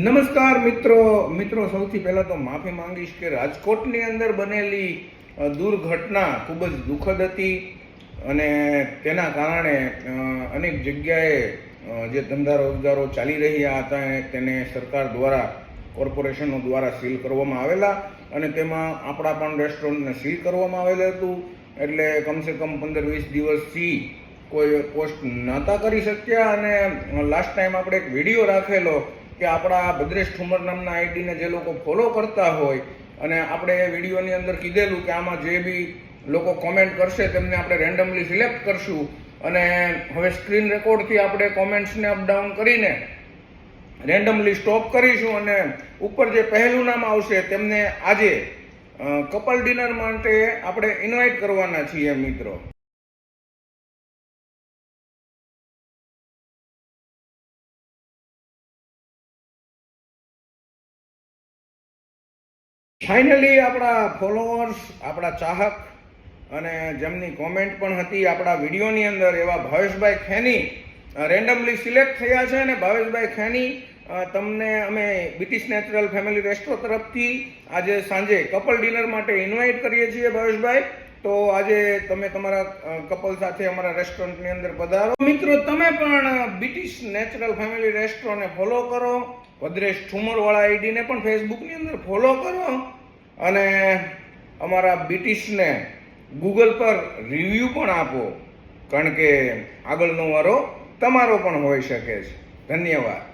નમસ્કાર મિત્રો. મિત્રો, સૌથી પહેલા તો માફી માંગીશ કે રાજકોટની અંદર બનેલી દુર્ઘટના ખૂબ જ દુઃખદ હતી અને તેના કારણે અનેક જગ્યાએ જે ધંધા રોજગારો ચાલી રહ્યા હતા તેને સરકાર દ્વારા, કોર્પોરેશનો દ્વારા સીલ કરવામાં આવેલા અને તેમાં આપણા પણ રેસ્ટોરન્ટને સીલ કરવામાં આવેલું હતું. એટલે કમસે કમ પંદર વીસ દિવસથી કોઈ પોસ્ટ નહોતા કરી શક્યા અને લાસ્ટ ટાઈમ આપણે એક વીડિયો રાખેલો કે આપણા ભદ્રેશ ઠુમર નામના આઈડીને જે લોકો ફોલો કરતા હોય અને આપણે એ વિડીયોની અંદર કીધેલું કે આમાં જે બી લોકો કોમેન્ટ કરશે તેમને આપણે રેન્ડમલી સિલેક્ટ કરશું અને હવે સ્ક્રીન રેકોર્ડથી આપણે કોમેન્ટ્સને અપડાઉન કરીને રેન્ડમલી સ્ટોપ કરીશું અને ઉપર જે પહેલું નામ આવશે તેમને આજે કપલ ડિનર માટે આપણે ઇન્વાઇટ કરવાના છીએ મિત્રો. ફાઇનલી આપણા ફોલોઅર્સ આપણા ચાહક અને જેમની કોમેન્ટ પણ હતી, આપણા વિડીયોની અંદર એવા ભાવેશભાઈ ખેની રેન્ડમલી સિલેક્ટ થયા છે અને ભાવેશભાઈ ખેની તમને અમે બ્રિટિશ નેચરલ ફેમિલી રેસ્ટો તરફથી આજે સાંજે કપલ ડિનર માટે ઇન્વાઇટ કરીએ છીએ ભાવેશભાઈ. તો આજે તમે તમારા કપલ સાથે અમારા રેસ્ટોરન્ટની અંદર પધારો. મિત્રો, તમે પણ બ્રિટિશ નેચરલ ફેમિલી રેસ્ટોરન્ટને ફોલો કરો. ભદ્રેશ ઠુમરવાળા આઈડીને પણ ફેસબુકની અંદર ફોલો કરો. અને અમારા બ્રિટિશને ગૂગલ પર રિવ્યૂ પણ આપો. કારણ કે આગળનો વારો તમારો પણ હોઈ શકે છે. ધન્યવાદ.